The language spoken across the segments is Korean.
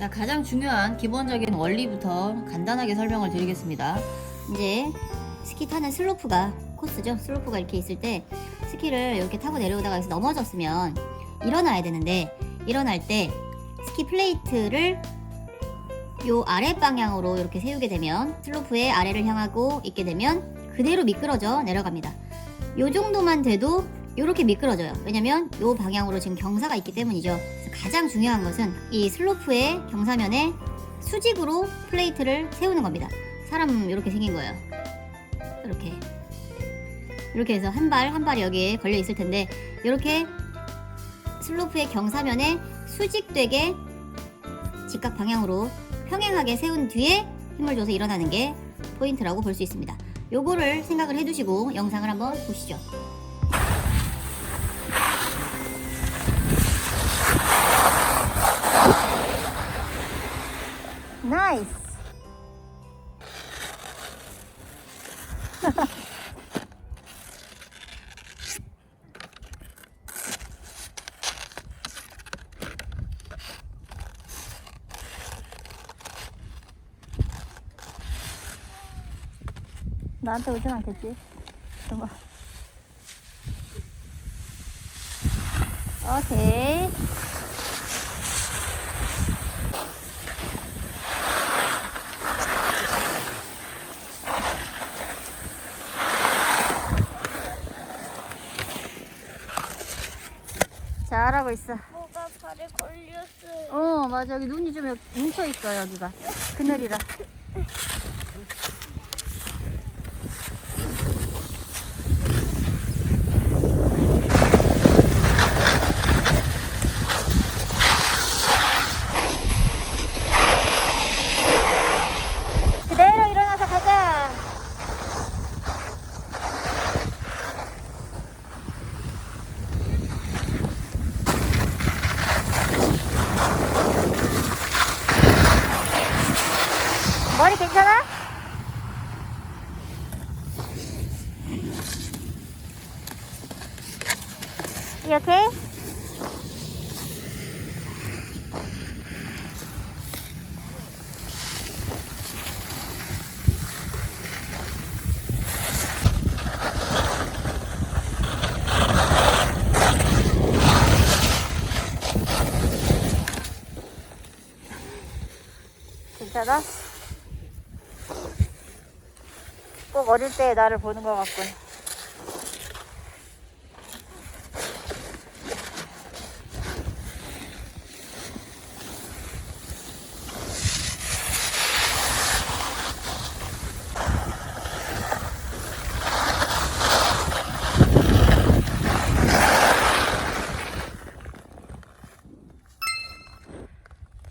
자, 가장 중요한 기본적인 원리부터 간단하게 설명을 드리겠습니다. 이제 스키 타는 슬로프가 코스죠. 슬로프가 이렇게 있을 때 스키를 이렇게 타고 내려오다가 여기서 넘어졌으면 일어나야 되는데 일어날 때 스키 플레이트를 요 아래 방향으로 이렇게 세우게 되면 슬로프의 아래를 향하고 있게 되면 그대로 미끄러져 내려갑니다. 요 정도만 돼도 이렇게 미끄러져요. 왜냐면 요 방향으로 지금 경사가 있기 때문이죠. 가장 중요한 것은 이 슬로프의 경사면에 수직으로 플레이트를 세우는 겁니다. 사람 이렇게 생긴 거예요. 이렇게 이렇게 해서 한 발 한 발이 여기에 걸려 있을 텐데 이렇게 슬로프의 경사면에 수직되게 직각 방향으로 평행하게 세운 뒤에 힘을 줘서 일어나는 게 포인트라고 볼 수 있습니다. 요거를 생각을 해두시고 영상을 한번 보시죠. 나이스. 나한테 오진 않겠지? 잠깐만. 오케이. 잘하고 있어. 뭐가 발에 걸렸어요. 어, 맞아. 여기 눈이 좀 여기 뭉쳐 있어, 여기가. 그늘이라. 그대로 일어나서 가자. 머리 괜찮아? Okay? 괜찮아? 꼭 어릴 때 나를 보는 것 같군.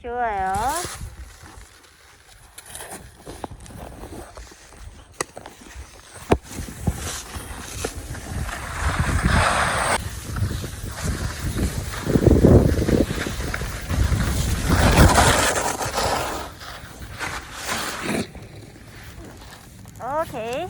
좋아요. 오케이.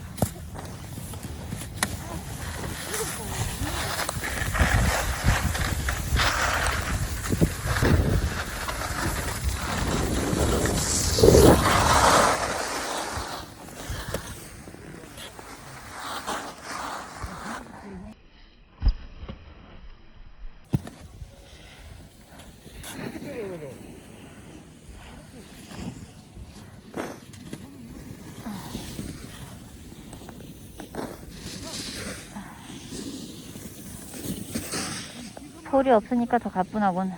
돌이 없으니까 더 가뿐하군.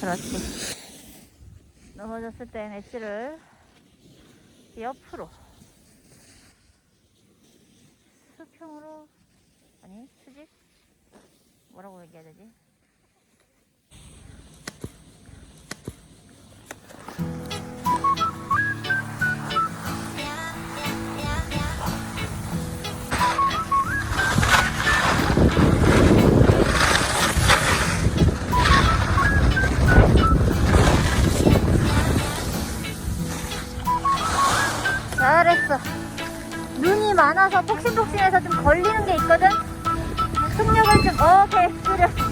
그렇지. 넘어졌을 땐 엣지를 옆으로 잘했어. 눈이 많아 나서 폭신폭신해서 좀 걸리는 게 있거든. 속력을 좀 오케이 그래